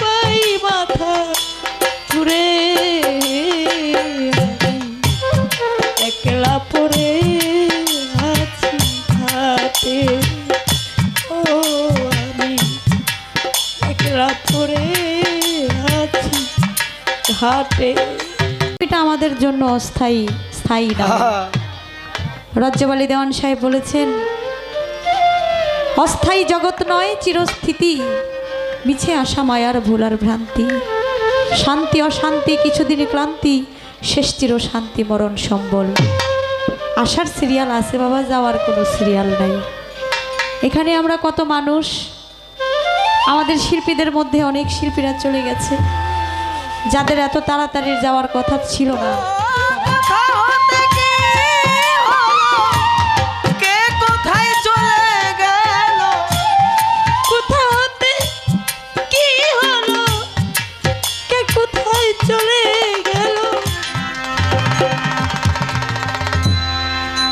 পাই মাথা চুড়ে একলা পরে আছি ও একলা পরে আছি হাতে। এটা আমাদের জন্য অস্থায়ী স্থায়ী না রাজ্যবালী দেওয়ান সাহেব বলেছেন অস্থায়ী জগৎ নয় চিরস্থিতি। মিছে আসা মায়ার ভুলার ভ্রান্তি। শান্তি অশান্তি কিছুদিনই ক্লান্তি, শেষ চির শান্তি মরণ সম্বল। আসার সিরিয়াল আছে বাবা, যাওয়ার কোনো সিরিয়াল নাই। এখানে আমরা কত মানুষ, আমাদের শিল্পীদের মধ্যে অনেক শিল্পীরা চলে গেছে। যাদের এত তাড়াতাড়ি যাওয়ার কথা ছিল না।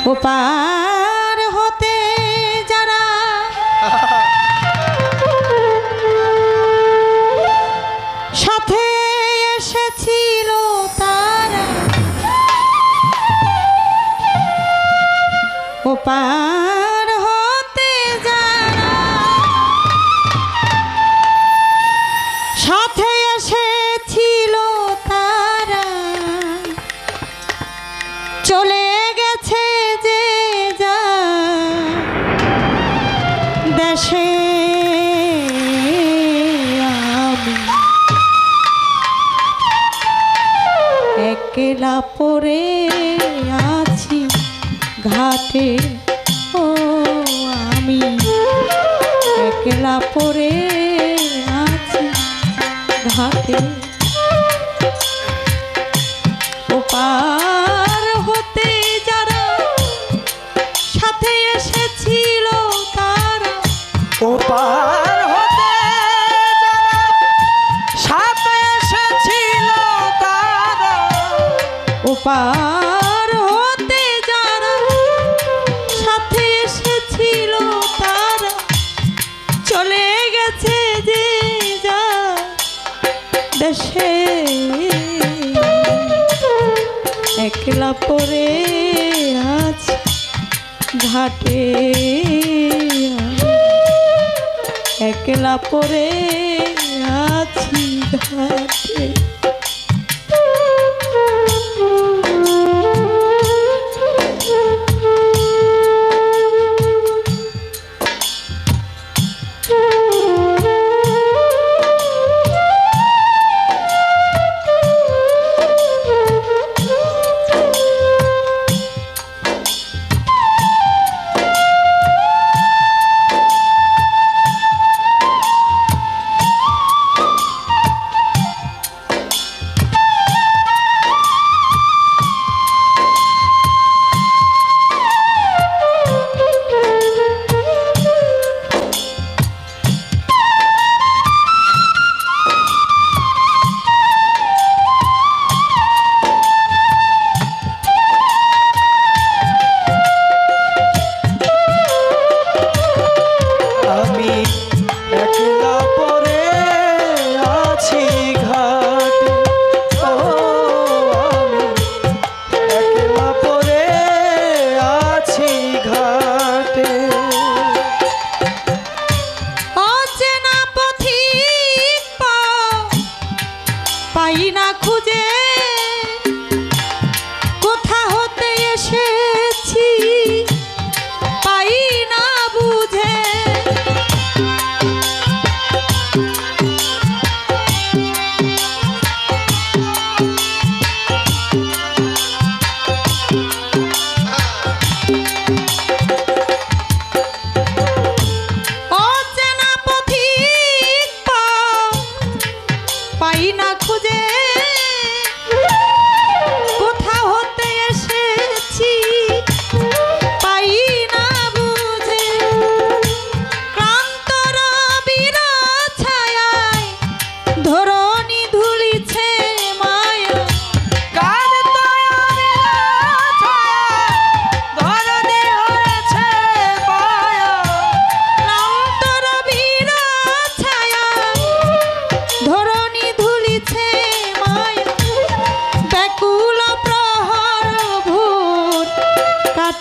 ও পার একলা পড়ে আছি ঘাটে। ও আমি একলা পড়ে আছি ঘাটে। ও পার হতে যারা সাথে এসেছিল তারা। ও পার হতে যারা সাথে এসেছিল তারা চলে গেছে যে যা দেশে। একলা পড়ে আছে ঘাটে। একলা পড়ে আছি ঘাটে।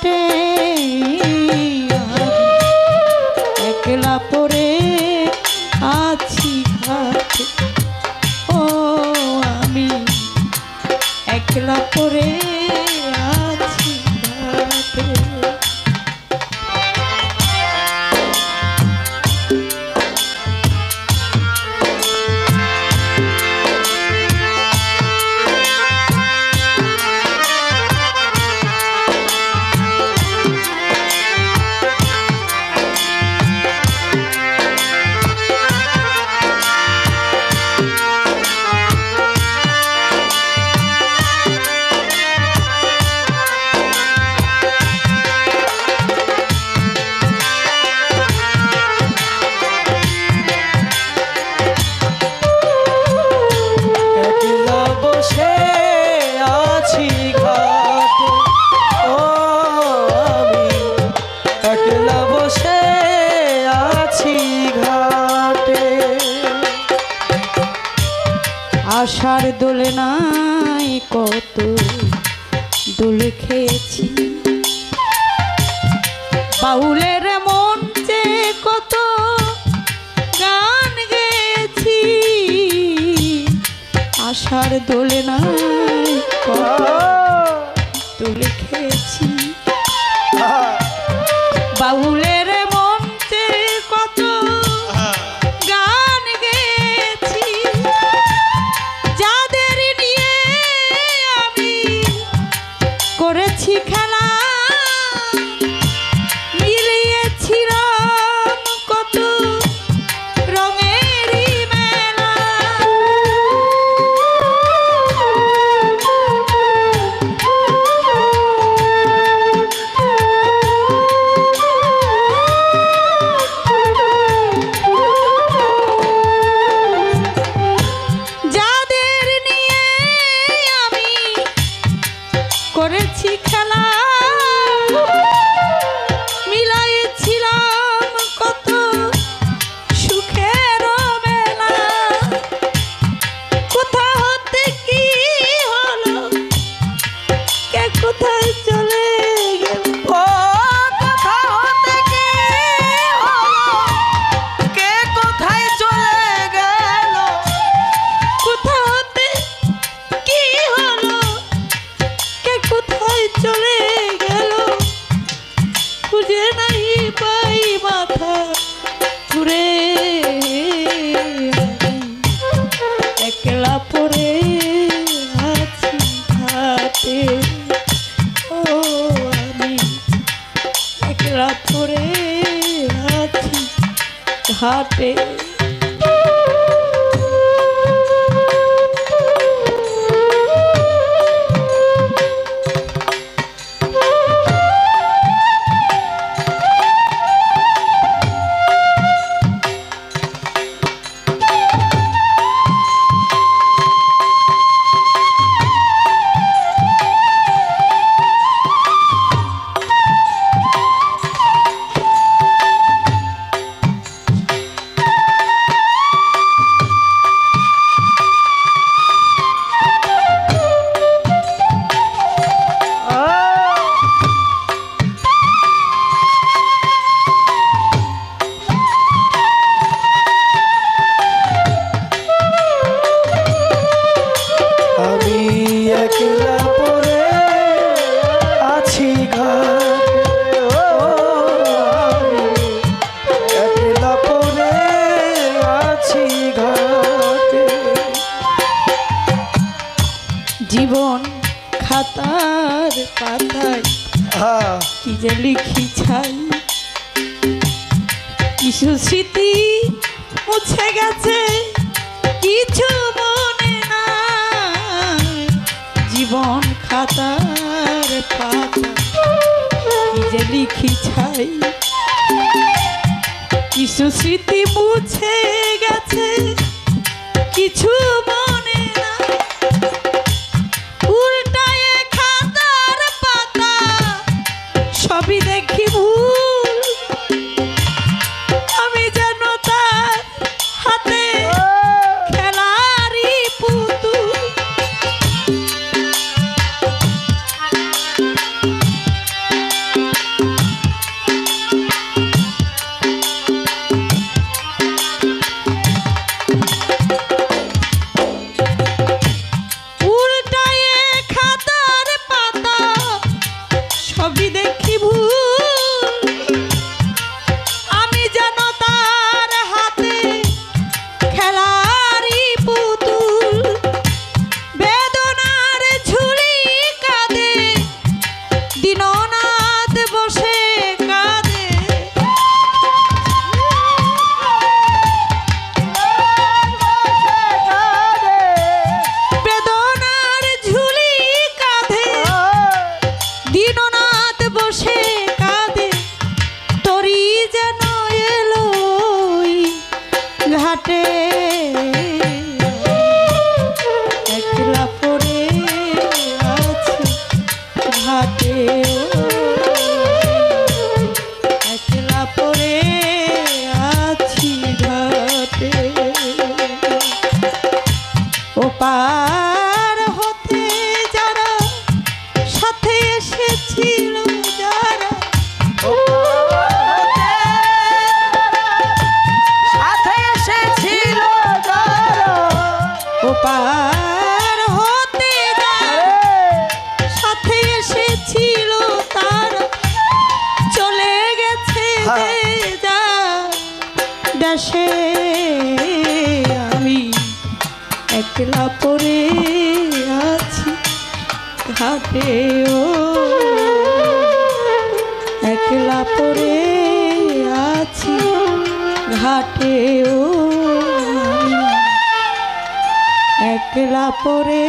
কাটে নাই কত দুল খেয়েছি। বাউলের মন যে কত গান গেয়েছি আশার দোলে নাই দুল খেয়েছি। বাউলের লিখি ছাই। কিছু স্মৃতি মুছে গেছে, কিছু মনে না জীবন খাতার পাতা লিখি ছাই। কিছু স্মৃতি মুছে গেছে, কিছু অনাথ বসে ঘাটে ও। একলা পরে আছি ঘাটে ও। একলা পড়ে